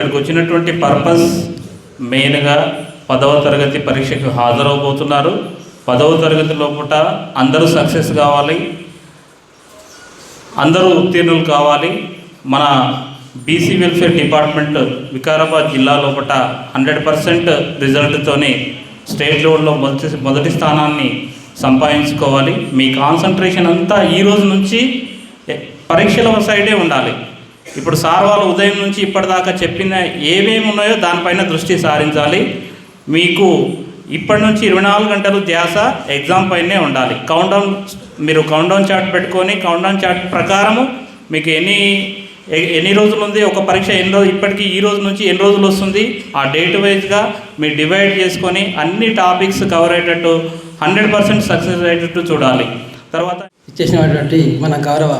ఇక్కడికి వచ్చినటువంటి పర్పస్ మెయిన్గా పదవ తరగతి పరీక్షకు హాజరవబోతున్నారు. పదవ తరగతి లోపల అందరూ సక్సెస్ కావాలి. అందరూ ఉత్తీర్ణులు కావాలి. మన బీసీ వెల్ఫేర్ డిపార్ట్మెంట్ వికారాబాద్ జిల్లా లోపల హండ్రెడ్ పర్సెంట్ రిజల్ట్తోనే స్టేట్ లెవెల్లో మొదటి మొదటి స్థానాన్ని సంపాదించుకోవాలి. మీ కాన్సన్ట్రేషన్ అంతా ఈ రోజు నుంచి పరీక్షల సైడే ఉండాలి. ఇప్పుడు సార్ వాళ్ళు ఉదయం నుంచి ఇప్పటిదాకా చెప్పిన ఏమేమి ఉన్నాయో దానిపైన దృష్టి సారించాలి. మీకు ఇప్పటి నుంచి ఇరవై నాలుగు గంటలు ధ్యాస ఎగ్జామ్ పైనే ఉండాలి. కౌంటౌన్ మీరు కౌంటౌన్ చార్ట్ పెట్టుకొని కౌంటౌన్ చార్ట్ ప్రకారము మీకు ఎన్ని ఎన్ని రోజులు ఉంది ఒక పరీక్ష ఎన్ని రోజు ఇప్పటికీ ఈ రోజు నుంచి ఎన్ని రోజులు వస్తుంది ఆ డేట్ వైజ్గా మీరు డివైడ్ చేసుకొని అన్ని టాపిక్స్ కవర్ అయ్యేటట్టు హండ్రెడ్ పర్సెంట్ సక్సెస్ అయ్యేటట్టు చూడాలి. తర్వాత ఇచ్చేసినటువంటి మన గౌరవ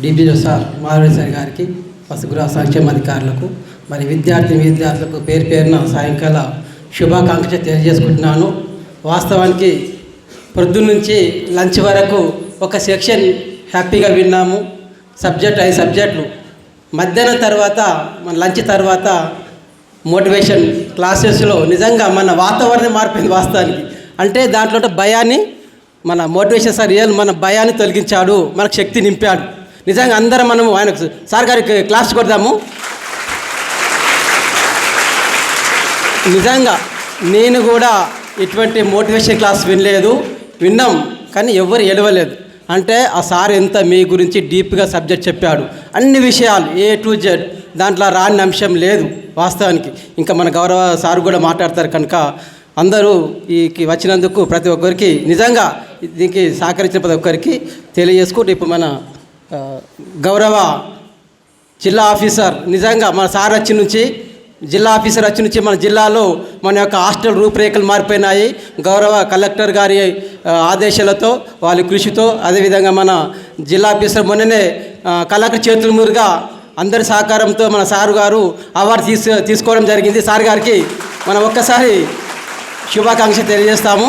డిబిఓ సార్ మాధవి సార్ గారికి పసుగురా సంక్షేమ అధికారులకు మరి విద్యార్థి విద్యార్థులకు పేరు పేరున సాయంకాల శుభాకాంక్ష తెలియజేసుకుంటున్నాను. వాస్తవానికి పొద్దున్న నుంచి లంచ్ వరకు ఒక సెక్షన్ హ్యాపీగా విన్నాము. సబ్జెక్ట్ ఐదు సబ్జెక్టులు. మధ్యాహ్నం తర్వాత మన లంచ్ తర్వాత మోటివేషన్ క్లాసెస్లో నిజంగా మన వాతావరణం మారిపోయింది వాస్తవానికి. అంటే దాంట్లో భయాన్ని మన మోటివేషన్ సార్ రియల్ మన భయాన్ని తొలగించాడు. మనకు శక్తి నింపాడు. నిజంగా అందరం మనము ఆయనకు సార్ గారికి క్లాస్ కొడదాము. నిజంగా నేను కూడా ఇటువంటి మోటివేషన్ క్లాస్ వినలేదు. విన్నాం కానీ ఎవరు ఎడవలేదు అంటే ఆ సార్ ఎంత మీ గురించి డీప్గా సబ్జెక్ట్ చెప్పాడు. అన్ని విషయాలు ఏ టు జెడ్ దాంట్లో రాని అంశం లేదు వాస్తవానికి. ఇంకా మన గౌరవ సార్ కూడా మాట్లాడతారు కనుక అందరూ ఈ వచ్చినందుకు ప్రతి ఒక్కరికి నిజంగా దీనికి సహకరించిన ప్రతి ఒక్కరికి తెలియజేసుకుంటూ ఇప్పుడు మన గౌరవ జిల్లా ఆఫీసర్ నిజంగా మన సార్ వచ్చి నుంచి జిల్లా ఆఫీసర్ వచ్చి నుంచి మన జిల్లాలో మన యొక్క హాస్టల్ రూపురేఖలు మారిపోయినాయి. గౌరవ కలెక్టర్ గారి ఆదేశాలతో వాళ్ళ కృషితో అదేవిధంగా మన జిల్లా ఆఫీసర్ మొన్ననే కలెక్టర్ చేతుల మీదుగా అందరి సహకారంతో మన సారు గారు అవార్డు తీసు తీసుకోవడం జరిగింది. సార్ గారికి మనం ఒక్కసారి శుభాకాంక్ష తెలియజేస్తాము.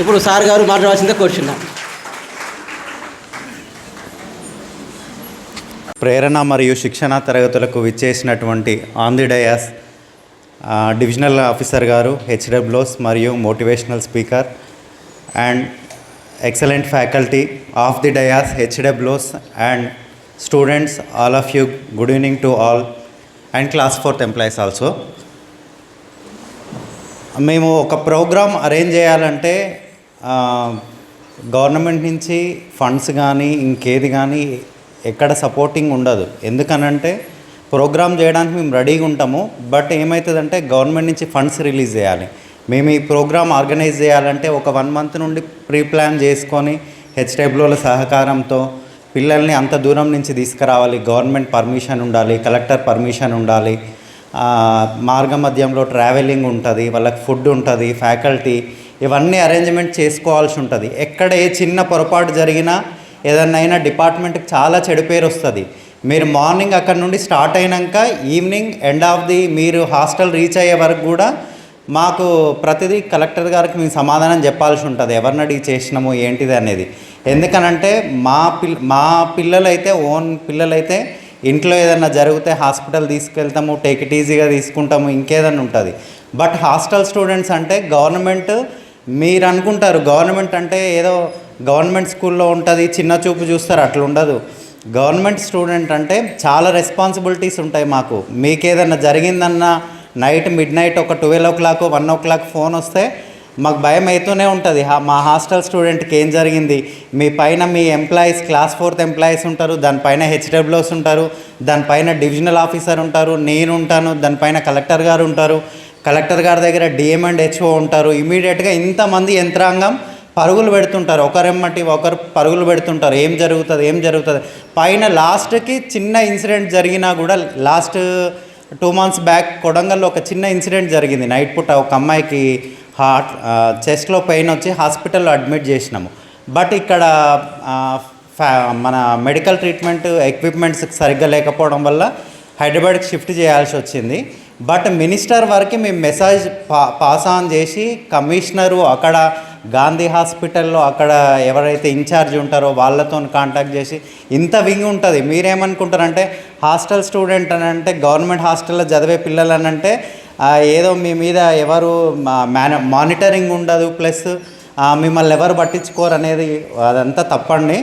ఇప్పుడు సార్ గారు మాట్లాడాల్సిందే కోరుచున్నాం. ప్రేరణ మరియు శిక్షణ తరగతులకు విచ్చేసినటువంటి on the dais divisional officer గారు హెచ్డబ్ల్యూస్ మరియు motivational speaker and excellent faculty of the dais హెచ్డబ్ల్యూస్ and students all of you good evening to all and class fourth employees also. మేము ఒక ప్రోగ్రామ్ అరేంజ్ చేయాలంటే గవర్నమెంట్ నుంచి ఫండ్స్ కానీ ఇంకేది కానీ ఎక్కడ సపోర్టింగ్ ఉండదు. ఎందుకనంటే ప్రోగ్రామ్ చేయడానికి మేము రెడీగా ఉంటాము. బట్ ఏమవుతుందంటే గవర్నమెంట్ నుంచి ఫండ్స్ రిలీజ్ చేయాలి. మేము ఈ ప్రోగ్రామ్ ఆర్గనైజ్ చేయాలంటే ఒక వన్ మంత్ నుండి ప్రీ ప్లాన్ చేసుకొని హెచ్డబ్ల్యూల సహకారంతో పిల్లల్ని అంత దూరం నుంచి తీసుకురావాలి. గవర్నమెంట్ పర్మిషన్ ఉండాలి కలెక్టర్ పర్మిషన్ ఉండాలి. మార్గ మధ్యంలో ట్రావెలింగ్ ఉంటుంది వాళ్ళకి ఫుడ్ ఉంటుంది ఫ్యాకల్టీ ఇవన్నీ అరేంజ్మెంట్ చేసుకోవాల్సి ఉంటుంది. ఎక్కడ ఏ చిన్న పొరపాటు జరిగినా ఏదన్నా అయినా డిపార్ట్మెంట్కి చాలా చెడు పేరు వస్తుంది. మీరు మార్నింగ్ అక్కడ నుండి స్టార్ట్ అయినాక ఈవినింగ్ ఎండ్ ఆఫ్ ది మీరు హాస్టల్ రీచ్ అయ్యే వరకు కూడా మాకు ప్రతిదీ కలెక్టర్ గారికి మేము సమాధానం చెప్పాల్సి ఉంటుంది. ఎవరిని అడిగి చేసినాము ఏంటిది అనేది. ఎందుకనంటే మా పిల్ మా పిల్లలైతే ఓన్ పిల్లలైతే ఇంట్లో ఏదైనా జరిగితే హాస్పిటల్ తీసుకెళ్తాము టేక్ ఇట్ ఈజీగా తీసుకుంటాము ఇంకేదైనా ఉంటుంది. బట్ హాస్టల్ స్టూడెంట్స్ అంటే గవర్నమెంట్ మీరు అనుకుంటారు గవర్నమెంట్ అంటే ఏదో గవర్నమెంట్ స్కూల్లో ఉంటుంది చిన్న చూపు చూస్తారు అట్లా ఉండదు గవర్నమెంట్ స్టూడెంట్ అంటే చాలా రెస్పాన్సిబిలిటీస్ ఉంటాయి మాకు. మీకు ఏదైనా జరిగిందన్న నైట్ మిడ్ నైట్ ఒక twelve o'clock one o'clock phone వస్తే మాకు భయం అవుతూనే ఉంటుంది. మా హాస్టల్ స్టూడెంట్కి ఏం జరిగింది? మీ పైన మీ ఎంప్లాయీస్ క్లాస్ ఫోర్త్ ఎంప్లాయీస్ ఉంటారు దానిపైన హెచ్డబ్ల్యూస్ ఉంటారు దానిపైన డివిజనల్ ఆఫీసర్ ఉంటారు నేను ఉంటాను దానిపైన కలెక్టర్ గారు ఉంటారు. కలెక్టర్ గారి దగ్గర డిఎం అండ్ హెచ్ఓ ఉంటారు. ఇమీడియట్గా ఇంతమంది యంత్రాంగం పరుగులు పెడుతుంటారు. ఒకరెమ్మటి ఒకరు పరుగులు పెడుతుంటారు. ఏం జరుగుతుంది? ఏం జరుగుతుంది? పైన లాస్ట్కి చిన్న ఇన్సిడెంట్ జరిగినా కూడా లాస్ట్ టూ మంత్స్ బ్యాక్ కొడంగల్లో ఒక చిన్న ఇన్సిడెంట్ జరిగింది. నైట్ పూట ఒక అమ్మాయికి హార్ట్ చెస్ట్లో పెయిన్ వచ్చి హాస్పిటల్లో అడ్మిట్ చేసినాము. బట్ ఇక్కడ ఫ్యా మన మెడికల్ ట్రీట్మెంట్ ఎక్విప్మెంట్స్ సరిగ్గా లేకపోవడం వల్ల హైదరాబాద్కి షిఫ్ట్ చేయాల్సి వచ్చింది. బట్ మినిస్టర్ వరకు మేము మెసేజ్ పా పాస్ ఆన్ చేసి కమిషనరు అక్కడ గాంధీ హాస్పిటల్లో అక్కడ ఎవరైతే ఇన్ఛార్జ్ ఉంటారో వాళ్ళతో కాంటాక్ట్ చేసి ఇంత వింగ్ ఉంటుంది. మీరేమనుకుంటారంటే హాస్టల్ స్టూడెంట్ అని అంటే గవర్నమెంట్ హాస్టల్లో చదివే పిల్లలు అని అంటే ఏదో మీ మీద ఎవరు మేన మానిటరింగ్ ఉండదు ప్లస్ మిమ్మల్ని ఎవరు పట్టించుకోరు అనేది అదంతా తప్పండి.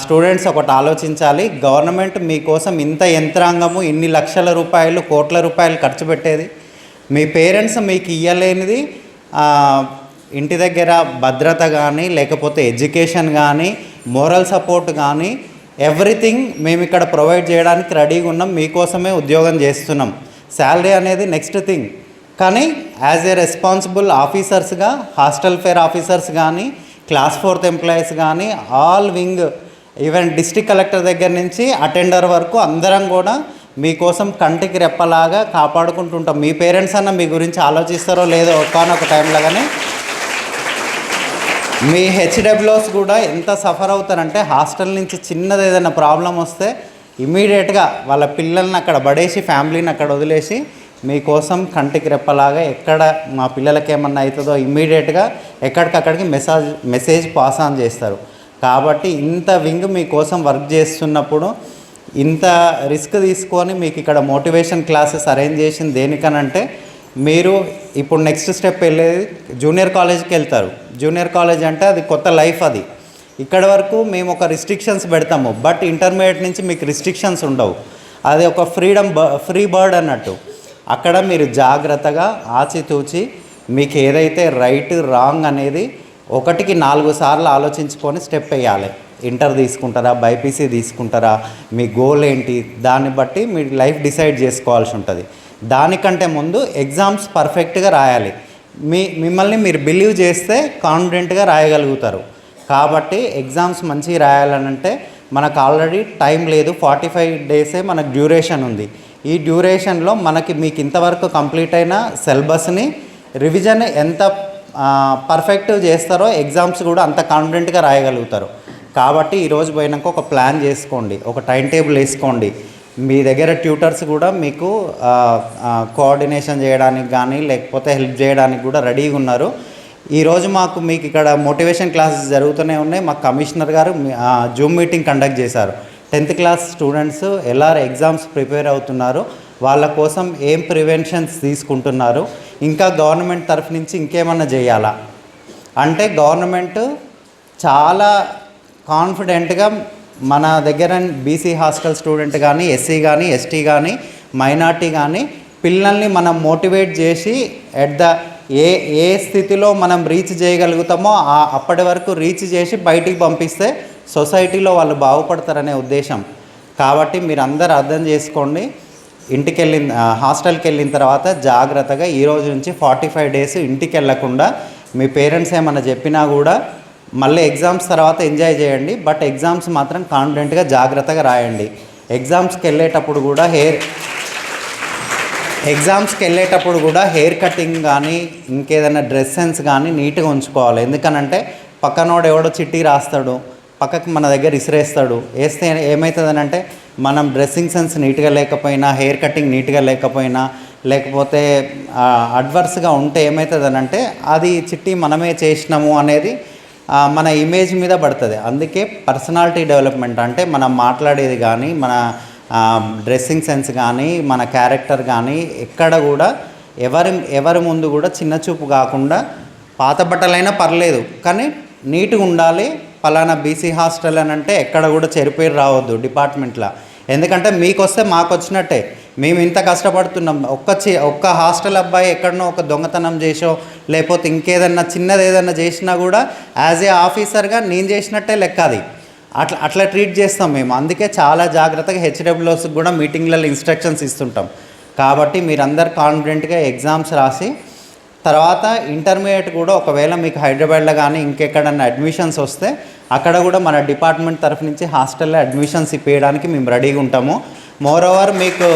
స్టూడెంట్స్ ఒకటి ఆలోచించాలి. గవర్నమెంట్ మీకోసం ఇంత యంత్రాంగము ఇన్ని లక్షల రూపాయలు కోట్ల రూపాయలు ఖర్చు పెట్టేది. మీ పేరెంట్స్ మీకు ఇవ్వలేనిది ఇంటి దగ్గర భద్రత కానీ లేకపోతే ఎడ్యుకేషన్ కానీ మోరల్ సపోర్ట్ కానీ ఎవ్రీథింగ్ మేము ఇక్కడ ప్రొవైడ్ చేయడానికి రెడీగా ఉన్నాం. మీకోసమే ఉద్యోగం చేస్తున్నాం. శాలరీ అనేది నెక్స్ట్ థింగ్. కానీ యాజ్ ఏ రెస్పాన్సిబుల్ ఆఫీసర్స్గా హాస్టల్ ఫేర్ ఆఫీసర్స్ కానీ క్లాస్ ఫోర్త్ ఎంప్లాయీస్ కానీ all wing even district collector దగ్గర నుంచి అటెండర్ వరకు అందరం కూడా మీకోసం కంటికి రెప్పలాగా కాపాడుకుంటుంటాం మీ పేరెంట్స్ అన్న మీ గురించి ఆలోచిస్తారో లేదో ఒక్కనొక టైంలో కానీ. మీ హెచ్డబ్ల్యూస్ కూడా ఎంత సఫర్ అవుతారంటే హాస్టల్ నుంచి చిన్నది ఏదైనా ప్రాబ్లం వస్తే ఇమీడియట్గా వాళ్ళ పిల్లల్ని అక్కడ పడేసి ఫ్యామిలీని అక్కడ వదిలేసి మీకోసం కంటికి రెప్పలాగా ఎక్కడ మా పిల్లలకి ఏమన్నా అవుతుందో ఇమ్మీడియట్గా ఎక్కడికక్కడికి మెసేజ్ మెసేజ్ పాస్ ఆన్ చేస్తారు. కాబట్టి ఇంత వింగ్ మీకోసం వర్క్ చేస్తున్నప్పుడు ఇంత రిస్క్ తీసుకొని మీకు ఇక్కడ మోటివేషన్ క్లాసెస్ అరేంజ్ చేసింది దేనికనంటే మీరు ఇప్పుడు నెక్స్ట్ స్టెప్ వెళ్ళేది జూనియర్ కాలేజ్కి వెళ్తారు. జూనియర్ కాలేజ్ అంటే అది కొత్త లైఫ్ అది. ఇక్కడ వరకు మేము ఒక రిస్ట్రిక్షన్స్ పెడతాము బట్ ఇంటర్మీడియట్ నుంచి మీకు రిస్ట్రిక్షన్స్ ఉండవు. అది ఒక ఫ్రీడమ్ ఫ్రీ బర్డ్ అన్నట్టు. అక్కడ మీరు జాగ్రత్తగా ఆచితూచి మీకు ఏదైతే రైట్ రాంగ్ అనేది ఒకటికి నాలుగు సార్లు ఆలోచించుకొని స్టెప్ వేయాలి. ఇంటర్ తీసుకుంటారా బైపీసీ తీసుకుంటారా మీ గోల్ ఏంటి దాన్ని బట్టి మీ లైఫ్ డిసైడ్ చేసుకోవాల్సి ఉంటుంది. దానికంటే ముందు ఎగ్జామ్స్ పర్ఫెక్ట్గా రాయాలి. మీ మిమ్మల్ని మీరు బిలీవ్ చేస్తే కాన్ఫిడెంట్గా రాయగలుగుతారు. కాబట్టి ఎగ్జామ్స్ మంచిగా రాయాలనంటే మనకు ఆల్రెడీ టైం లేదు ఫార్టీ ఫైవ్ డేసే మనకు డ్యూరేషన్ ఉంది. ఈ డ్యూరేషన్లో మనకి మీకు ఇంతవరకు కంప్లీట్ అయిన సిలబస్ని రివిజన్ ఎంత పర్ఫెక్ట్ చేస్తారో ఎగ్జామ్స్ కూడా అంత కాన్ఫిడెంట్గా రాయగలుగుతారు. కాబట్టి ఈరోజు పోయినాక ఒక ప్లాన్ చేసుకోండి ఒక టైం టేబుల్ వేసుకోండి. మీ దగ్గర ట్యూటర్స్ కూడా మీకు కోఆర్డినేషన్ చేయడానికి కానీ లేకపోతే హెల్ప్ చేయడానికి కూడా రెడీగా ఉన్నారు. ఈరోజు మాకు మీకు ఇక్కడ మోటివేషన్ క్లాసెస్ జరుగుతూనే ఉన్నాయి. మా కమిషనర్ గారు జూమ్ మీటింగ్ కండక్ట్ చేశారు. టెన్త్ క్లాస్ స్టూడెంట్స్ ఎలా ఎగ్జామ్స్ ప్రిపేర్ అవుతున్నారు. వాళ్ళ కోసం ఏం ప్రివెన్షన్స్ తీసుకుంటున్నారు? ఇంకా గవర్నమెంట్ తరఫు నుంచి ఇంకేమన్నా చేయాలా? అంటే గవర్నమెంట్ చాలా కాన్ఫిడెంట్గా మన దగ్గర బీసీ హాస్టల్ స్టూడెంట్ కానీ ఎస్సీ కానీ ఎస్టీ కానీ మైనార్టీ కానీ పిల్లల్ని మనం మోటివేట్ చేసి ఎట్ ద ఏ ఏ స్థితిలో మనం రీచ్ చేయగలుగుతామో ఆ అప్పటి వరకు రీచ్ చేసి బయటికి పంపిస్తే సొసైటీలో వాళ్ళు బాగుపడతారనే ఉద్దేశం. కాబట్టి మీరు అందరు అర్థం చేసుకోండి. ఇంటికి వెళ్ళిన హాస్టల్కి వెళ్ళిన తర్వాత జాగ్రత్తగా ఈ రోజు నుంచి ఫార్టీ ఫైవ్ డేస్ ఇంటికి వెళ్ళకుండా మీ పేరెంట్స్ ఏమన్నా చెప్పినా కూడా మళ్ళీ ఎగ్జామ్స్ తర్వాత ఎంజాయ్ చేయండి. బట్ ఎగ్జామ్స్ మాత్రం కాన్ఫిడెంట్గా జాగ్రత్తగా రాయండి. ఎగ్జామ్స్కి వెళ్ళేటప్పుడు కూడా హెయిర్ ఎగ్జామ్స్కి వెళ్ళేటప్పుడు కూడా హెయిర్ కటింగ్ కానీ ఇంకేదైనా డ్రెస్ సెన్స్ కానీ నీట్గా ఉంచుకోవాలి. ఎందుకనంటే పక్కనోడు ఎవడో చిట్టి రాస్తాడు. పక్కకు మన దగ్గర ఇసిరేస్తాడు. వేస్తే ఏమవుతుందని అంటే మనం డ్రెస్సింగ్ సెన్స్ నీట్గా లేకపోయినా హెయిర్ కటింగ్ నీట్గా లేకపోయినా లేకపోతే అడ్వర్స్గా ఉంటే ఏమవుతుందని అంటే అది చిట్టి మనమే చేసినాము అనేది మన ఇమేజ్ మీద పడుతుంది. అందుకే పర్సనాలిటీ డెవలప్మెంట్ అంటే మనం మాట్లాడేది కానీ మన డ్రెస్సింగ్ సెన్స్ కానీ మన క్యారెక్టర్ కానీ ఎక్కడ కూడా ఎవరి ఎవరి ముందు కూడా చిన్న చూపు కాకుండా పాత బట్టలైనా పర్లేదు. కానీ నీట్గా ఉండాలి పలానా బీసీ హాస్టల్ అని అంటే ఎక్కడ కూడా చెరిపోయి రావద్దు డిపార్ట్మెంట్లో. ఎందుకంటే మీకు వస్తే మాకు వచ్చినట్టే మేము ఇంత కష్టపడుతున్నాం. ఒక్క చి ఒక్క హాస్టల్ అబ్బాయి ఎక్కడనో ఒక దొంగతనం చేసో లేకపోతే ఇంకేదన్నా చిన్నది ఏదన్నా చేసినా కూడా యాజ్ ఏ ఆఫీసర్గా నేను చేసినట్టే లెక్క అది. అట్లా అట్లా ట్రీట్ చేస్తాం మేము. అందుకే చాలా జాగ్రత్తగా హెచ్డబ్ల్యూఎస్కి కూడా మీటింగ్లలో ఇన్స్ట్రక్షన్స్ ఇస్తుంటాం. కాబట్టి మీరందరు కాన్ఫిడెంట్గా ఎగ్జామ్స్ రాసి తర్వాత ఇంటర్మీడియట్ కూడా ఒకవేళ మీకు హైదరాబాద్లో కానీ ఇంకెక్కడన్నా అడ్మిషన్స్ వస్తే అక్కడ కూడా మన డిపార్ట్మెంట్ తరఫు నుంచి హాస్టల్లో అడ్మిషన్స్ ఇప్పించడానికి మేము రెడీగా ఉంటాము. మోర్ ఓవర్ మీకు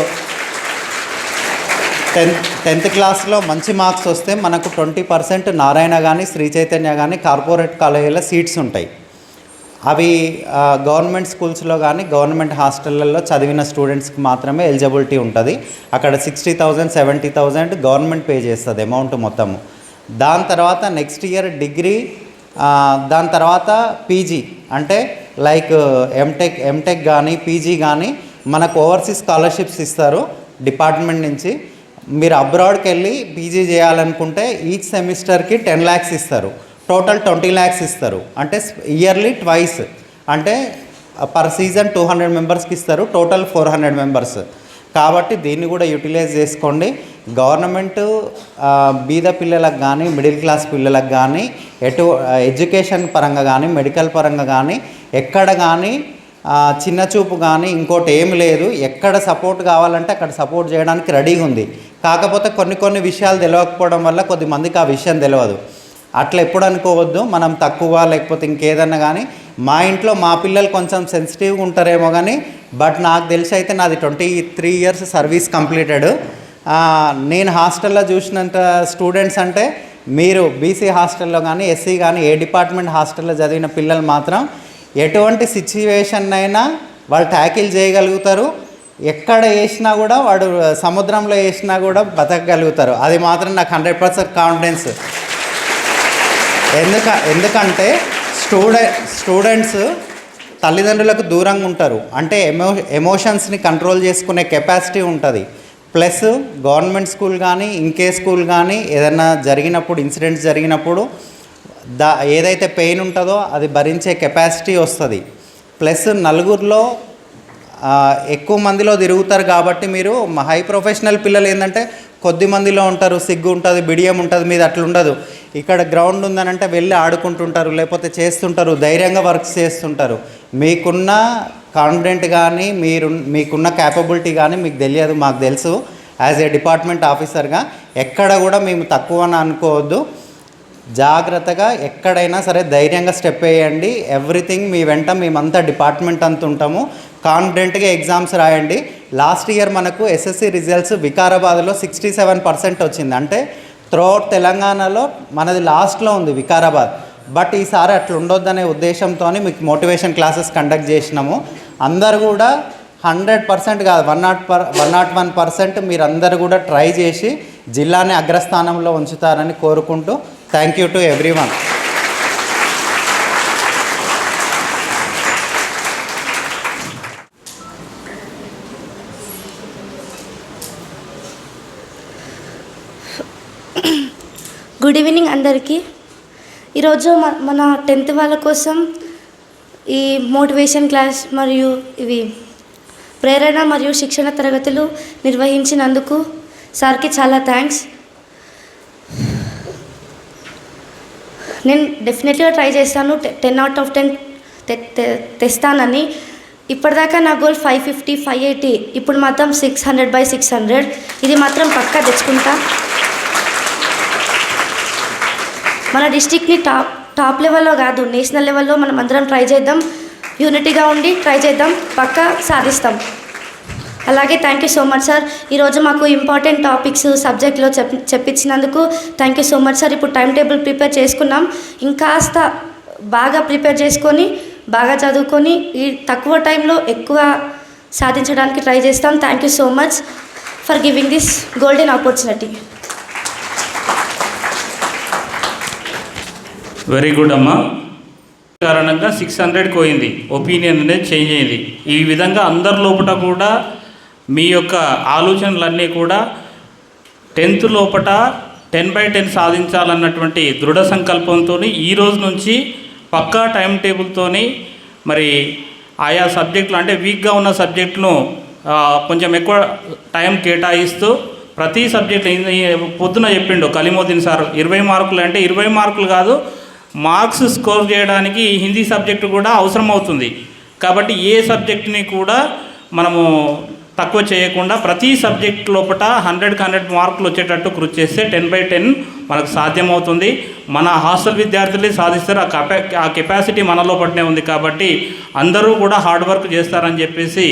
టెన్త్ టెన్త్ క్లాస్లో మంచి మార్క్స్ వస్తే మనకు ట్వంటీ పర్సెంట్ నారాయణ కానీ శ్రీ చైతన్య కానీ కార్పొరేట్ కాలేజీలో సీట్స్ ఉంటాయి. అవి గవర్నమెంట్ స్కూల్స్లో కానీ గవర్నమెంట్ హాస్టళ్ళల్లో చదివిన స్టూడెంట్స్కి మాత్రమే ఎలిజిబిలిటీ ఉంటుంది. అక్కడ sixty thousand seventy thousand government pay చేస్తుంది అమౌంట్ మొత్తము దాని తర్వాత నెక్స్ట్ ఇయర్ డిగ్రీ దాని తర్వాత పీజీ. అంటే లైక్ ఎంటెక్ ఎంటెక్ కానీ పీజీ కానీ మనకు ఓవర్సీస్ స్కాలర్షిప్స్ ఇస్తారు డిపార్ట్మెంట్ నుంచి. మీరు అబ్రాడ్కి వెళ్ళి పీజీ చేయాలనుకుంటే ఈచ్ సెమిస్టర్కి టెన్ ల్యాక్స్ ఇస్తారు. టోటల్ ట్వంటీ ల్యాక్స్ ఇస్తారు. అంటే ఇయర్లీ ట్వైస్. అంటే పర్ సీజన్ టూ హండ్రెడ్ మెంబర్స్కి ఇస్తారు టోటల్ ఫోర్ హండ్రెడ్ మెంబర్స్. కాబట్టి దీన్ని కూడా యూటిలైజ్ చేసుకోండి. గవర్నమెంట్ బీద పిల్లలకు కానీ మిడిల్ క్లాస్ పిల్లలకు కానీ ఎటు ఎడ్యుకేషన్ పరంగా కానీ మెడికల్ పరంగా కానీ ఎక్కడ కానీ చిన్న చూపు కానీ ఇంకోటి ఏం లేదు. ఎక్కడ సపోర్ట్ కావాలంటే అక్కడ సపోర్ట్ చేయడానికి రెడీగా ఉంది. కాకపోతే కొన్ని కొన్ని విషయాలు తెలియకపోవడం వల్ల కొద్ది మందికి ఆ విషయం తెలియదు అట్లా ఎప్పుడు అనుకోవద్దు మనం తక్కువ లేకపోతే ఇంకేదన్నా కానీ మా ఇంట్లో మా పిల్లలు కొంచెం సెన్సిటివ్గా ఉంటారేమో కానీ బట్ నాకు తెలిసి అయితే నాది twenty three years service completed నేను హాస్టల్లో చూసినంత స్టూడెంట్స్ అంటే మీరు బీసీ హాస్టల్లో కానీ ఎస్సీ కానీ ఏ డిపార్ట్మెంట్ హాస్టల్లో చదివిన పిల్లలు మాత్రం ఎటువంటి సిచ్యువేషన్ అయినా వాళ్ళు ట్యాకిల్ చేయగలుగుతారు. ఎక్కడ వేసినా కూడా వాడు సముద్రంలో వేసినా కూడా బతకగలుగుతారు. అది మాత్రం నాకు హండ్రెడ్ పర్సెంట్ కాన్ఫిడెన్స్ ఎందుక ఎందుకంటే స్టూడెంట్ స్టూడెంట్స్ తల్లిదండ్రులకు దూరంగా ఉంటారు. అంటే ఎమో ఎమోషన్స్ని కంట్రోల్ చేసుకునే కెపాసిటీ ఉంటుంది. ప్లస్ గవర్నమెంట్ స్కూల్ కానీ ఇంకే స్కూల్ కానీ ఏదైనా జరిగినప్పుడు ఇన్సిడెంట్స్ జరిగినప్పుడు దా ఏదైతే పెయిన్ ఉంటుందో అది భరించే కెపాసిటీ వస్తుంది. ప్లస్ నలుగురిలో ఎక్కువ మందిలో తిరుగుతారు కాబట్టి మీరు హై ప్రొఫెషనల్ పిల్లలు ఏంటంటే కొద్ది మందిలో ఉంటారు సిగ్గు ఉంటుంది బిడియం ఉంటుంది మీద అట్లా ఉండదు ఇక్కడ గ్రౌండ్ ఉందనంటే వెళ్ళి ఆడుకుంటుంటారు లేకపోతే చేస్తుంటారు ధైర్యంగా వర్క్ చేస్తుంటారు. మీకున్న కాన్ఫిడెంట్ కానీ మీరు మీకున్న క్యాపబిలిటీ కానీ మీకు తెలియదు మాకు తెలుసు. యాజ్ ఏ డిపార్ట్మెంట్ ఆఫీసర్గా ఎక్కడ కూడా మేము తక్కువ అని అనుకోవద్దు. జాగ్రత్తగా ఎక్కడైనా సరే ధైర్యంగా స్టెప్ వేయండి. ఎవ్రీథింగ్ మీ వెంట మేమంతా డిపార్ట్మెంట్ అంత ఉంటాము. కాన్ఫిడెంట్గా ఎగ్జామ్స్ రాయండి. లాస్ట్ ఇయర్ మనకు ఎస్ఎస్సి రిజల్ట్స్ వికారాబాద్లో సిక్స్టీ సెవెన్ పర్సెంట్ వచ్చింది. అంటే త్రూఅవుట్ తెలంగాణలో మనది లాస్ట్లో ఉంది వికారాబాద్. బట్ ఈసారి అట్లా ఉండొద్దనే ఉద్దేశంతో మీకు మోటివేషన్ క్లాసెస్ కండక్ట్ చేసినాము. అందరు కూడా హండ్రెడ్ పర్సెంట్ కాదు one naught per one naught one percent మీరందరూ కూడా ట్రై చేసి జిల్లాని అగ్రస్థానంలో ఉంచుతారని కోరుకుంటూ thank you to everyone good evening అందరికీ. ఈరోజు మన టెన్త్ వాళ్ళ కోసం ఈ మోటివేషన్ క్లాస్ మరియు ఇవి ప్రేరణ మరియు శిక్షణ తరగతులు నిర్వహించినందుకు సార్కి చాలా థ్యాంక్స్. నేను డెఫినెట్గా ట్రై చేస్తాను. టెన్ అవుట్ ఆఫ్ టెన్ తెస్తానని. ఇప్పటిదాకా నా goal five fifty five eighty ఇప్పుడు మాత్రం six hundred by six hundred ఇది మాత్రం పక్కా తెచ్చుకుంటా. మన డిస్టిక్ని టాప్ టాప్ లెవెల్లో కాదు నేషనల్ లెవెల్లో మనం అందరం ట్రై చేద్దాం. యూనిటీగా ఉండి ట్రై చేద్దాం. పక్కా సాధిస్తాం. అలాగే thank you so much sir ఈరోజు మాకు ఇంపార్టెంట్ టాపిక్స్ సబ్జెక్ట్లో చెప్ చెప్పించినందుకు thank you so much sir ఇప్పుడు టైం టేబుల్ ప్రిపేర్ చేసుకున్నాం. ఇంకాస్త బాగా ప్రిపేర్ చేసుకొని బాగా చదువుకొని ఈ తక్కువ టైంలో ఎక్కువ సాధించడానికి ట్రై చేస్తాం. Thank you so much for giving this golden opportunity very good అమ్మా. కారణంగా సిక్స్ హండ్రెడ్కి పోయింది. ఒపీనియన్ అనేది చేంజ్ అయింది. ఈ విధంగా అందరి లోపల కూడా మీ యొక్క ఆలోచనలన్నీ కూడా టెన్త్ లోపట టెన్ బై టెన్ సాధించాలన్నటువంటి దృఢ సంకల్పంతో ఈ రోజు నుంచి పక్కా టైం టేబుల్తో మరి ఆయా సబ్జెక్టులు అంటే వీక్గా ఉన్న సబ్జెక్టును కొంచెం ఎక్కువ టైం కేటాయిస్తూ ప్రతి సబ్జెక్ట్ పొద్దున చెప్పిండు కలిమోదీన్ సార్ ఇరవై మార్కులు అంటే ఇరవై మార్కులు కాదు మార్క్స్ స్కోర్ చేయడానికి హిందీ సబ్జెక్టు కూడా అవసరం అవుతుంది కాబట్టి ఏ సబ్జెక్ట్ని కూడా మనము తక్కువ చేయకుండా ప్రతి సబ్జెక్ట్ లోపల హండ్రెడ్కి హండ్రెడ్ మార్కులు వచ్చేటట్టు కృషి చేస్తే టెన్ బై టెన్ మనకు సాధ్యమవుతుంది. మన హాస్టల్ విద్యార్థులే సాధిస్తారు. ఆ కెపా ఆ కెపాసిటీ మనలో లోపలనే ఉంది కాబట్టి అందరూ కూడా హార్డ్ వర్క్ చేస్తారని చెప్పేసి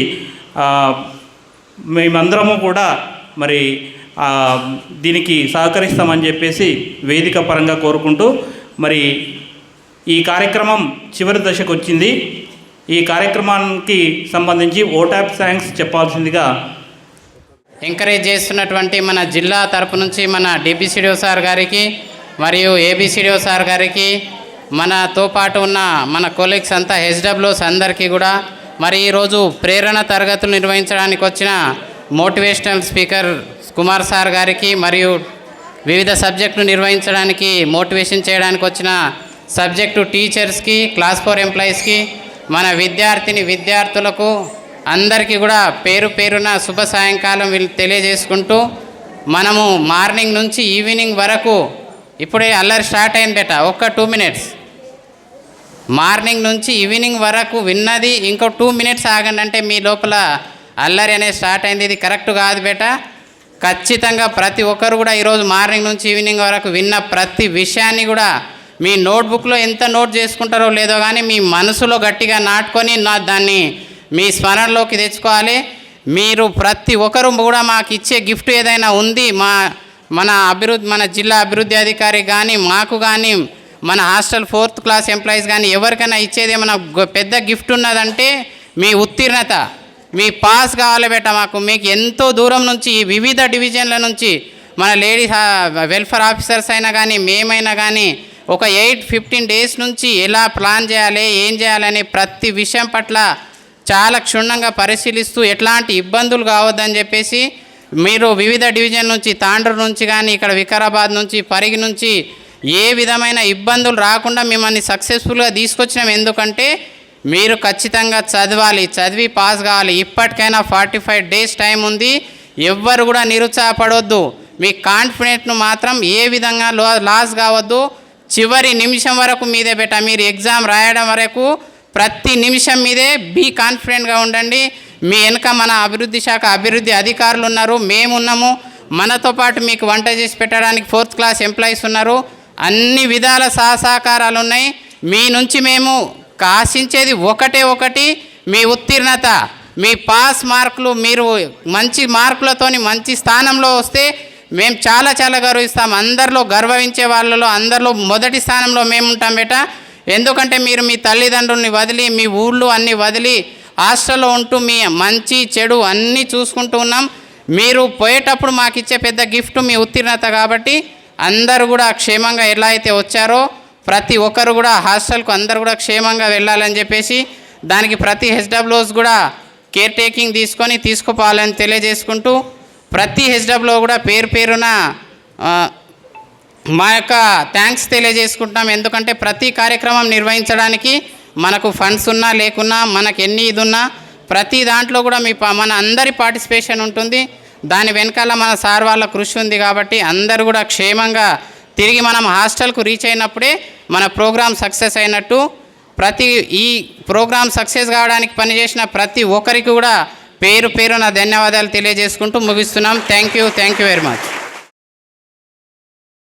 మేమందరము కూడా మరి దీనికి సహకరిస్తామని చెప్పేసి వేదిక పరంగా కోరుకుంటూ మరి ఈ కార్యక్రమం చివరి దశకు వచ్చింది. ఈ కార్యక్రమానికి సంబంధించి ఓటాప్ థ్యాంక్స్ చెప్పాల్సిందిగా ఎంకరేజ్ చేస్తున్నటువంటి మన జిల్లా తరపు నుంచి మన డిబిసిడిఓ సార్ గారికి మరియు ఏబిసిడిఓ సార్ గారికి మనతో పాటు ఉన్న మన కొలీగ్స్ అంతా హెచ్డబ్ల్యూస్ అందరికీ కూడా మరి ఈరోజు ప్రేరణ తరగతులు నిర్వహించడానికి వచ్చిన మోటివేషనల్ స్పీకర్ కుమార్ సార్ గారికి మరియు వివిధ సబ్జెక్టులు నిర్వహించడానికి మోటివేషన్ చేయడానికి వచ్చిన సబ్జెక్టు టీచర్స్కి క్లాస్ ఫోర్ ఎంప్లాయీస్కి మన విద్యార్థిని విద్యార్థులకు అందరికీ కూడా పేరు పేరున శుభ సాయంకాలం వీళ్ళు తెలియజేసుకుంటూ మనము మార్నింగ్ నుంచి ఈవినింగ్ వరకు ఇప్పుడే అల్లరి స్టార్ట్ అయింది బేట ఒక్క టూ మినిట్స్. మార్నింగ్ నుంచి ఈవినింగ్ వరకు విన్నది ఇంకో టూ మినిట్స్ ఆగండి అంటే మీ లోపల అల్లరి అనేది స్టార్ట్ అయింది ఇది కరెక్ట్ కాదు బేట. ఖచ్చితంగా ప్రతి ఒక్కరు కూడా ఈరోజు మార్నింగ్ నుంచి ఈవినింగ్ వరకు విన్న ప్రతి విషయాన్ని కూడా మీ నోట్బుక్లో ఎంత నోట్ చేసుకుంటారో లేదో కానీ మీ మనసులో గట్టిగా నాటుకొని నా దాన్ని మీ స్మరణలోకి తెచ్చుకోవాలి. మీరు ప్రతి ఒక్కరు కూడా మాకు ఇచ్చే గిఫ్ట్ ఏదైనా ఉంది మా మన అభివృద్ధి మన జిల్లా అభివృద్ధి అధికారి కానీ మాకు కానీ మన హాస్టల్ ఫోర్త్ క్లాస్ ఎంప్లాయీస్ కానీ ఎవరికైనా ఇచ్చేది ఏమైనా పెద్ద గిఫ్ట్ ఉన్నదంటే మీ ఉత్తీర్ణత మీ పాస్ కావాలి బేట మాకు. మీకు ఎంతో దూరం నుంచి వివిధ డివిజన్ల నుంచి మన లేడీస్ వెల్ఫేర్ ఆఫీసర్స్ అయినా కానీ మేమైనా కానీ ఒక ఎయిట్ ఫిఫ్టీన్ డేస్ నుంచి ఎలా ప్లాన్ చేయాలి ఏం చేయాలనే ప్రతి విషయం పట్ల చాలా క్షుణ్ణంగా పరిశీలిస్తూ ఎట్లాంటి ఇబ్బందులు కావద్దని చెప్పేసి మీరు వివిధ డివిజన్ నుంచి తాండ్రు నుంచి కానీ ఇక్కడ వికారాబాద్ నుంచి పరిగి నుంచి ఏ విధమైన ఇబ్బందులు రాకుండా మిమ్మల్ని సక్సెస్ఫుల్గా తీసుకొచ్చినాం. ఎందుకంటే మీరు ఖచ్చితంగా చదవాలి చదివి పాస్ కావాలి. ఇప్పటికైనా ఫార్టీ ఫైవ్ డేస్ టైం ఉంది. ఎవ్వరు కూడా నిరుత్సాహపడవద్దు మీ కాన్ఫిడెంట్ను మాత్రం ఏ విధంగా లాస్ కావద్దు. చివరి నిమిషం వరకు మీదే బెట. మీరు ఎగ్జామ్ రాయడం వరకు ప్రతి నిమిషం మీదే బీ కాన్ఫిడెంట్గా ఉండండి. మీ వెనుక మన అభివృద్ధి శాఖ అభివృద్ధి అధికారులు ఉన్నారు. మేము ఉన్నాము మనతో పాటు మీకు వంట చేసి పెట్టడానికి ఫోర్త్ క్లాస్ ఎంప్లాయీస్ ఉన్నారు. అన్ని విధాల సహసహకారాలు ఉన్నాయి. మీ నుంచి మేము ఆశించేది ఒకటే ఒకటి మీ ఉత్తీర్ణత మీ పాస్ మార్కులు మీరు మంచి మార్కులతోని మంచి స్థానంలో వస్తే మేము చాలా చాలా గర్విస్తాం. అందరిలో గర్వించే వాళ్ళలో అందరిలో మొదటి స్థానంలో మేము ఉంటాం బేట. ఎందుకంటే మీరు మీ తల్లిదండ్రుల్ని వదిలి మీ ఊళ్ళు అన్నీ వదిలి హాస్టల్లో ఉంటూ మీ మంచి చెడు అన్నీ చూసుకుంటూ ఉన్నాం. మీరు పోయేటప్పుడు మాకు ఇచ్చే పెద్ద గిఫ్ట్ మీ ఉత్తీర్ణత కాబట్టి అందరూ కూడా క్షేమంగా ఎలా అయితే వచ్చారో ప్రతి ఒక్కరు కూడా హాస్టల్కు అందరూ కూడా క్షేమంగా వెళ్ళాలని చెప్పేసి దానికి ప్రతి హెచ్డబ్ల్యూస్ కూడా కేర్ టేకింగ్ తీసుకొని తీసుకుపోవాలని తెలియజేసుకుంటూ ప్రతి హెచ్డబ్ల్యూ కూడా పేరు పేరున మా యొక్క థ్యాంక్స్ తెలియజేసుకుంటున్నాం. ఎందుకంటే ప్రతి కార్యక్రమం నిర్వహించడానికి మనకు ఫండ్స్ ఉన్నా లేకున్నా మనకు ఎన్ని ఇది ఉన్నా ప్రతి దాంట్లో కూడా మీ ప- మన అందరి పార్టిసిపేషన్ ఉంటుంది. దాని వెనకాల మన సార్ వాళ్ళ కృషి ఉంది కాబట్టి అందరూ కూడా క్షేమంగా తిరిగి మనం హాస్టల్కు రీచ్ అయినప్పుడే మన ప్రోగ్రామ్ సక్సెస్ అయినట్టు ప్రతి ఈ ప్రోగ్రామ్ సక్సెస్ కావడానికి పనిచేసిన ప్రతి ఒక్కరికి కూడా పేరు పేరున ధన్యవాదాలు తెలియజేసుకుంటూ ముగిస్తున్నాం. Thank you thank you very much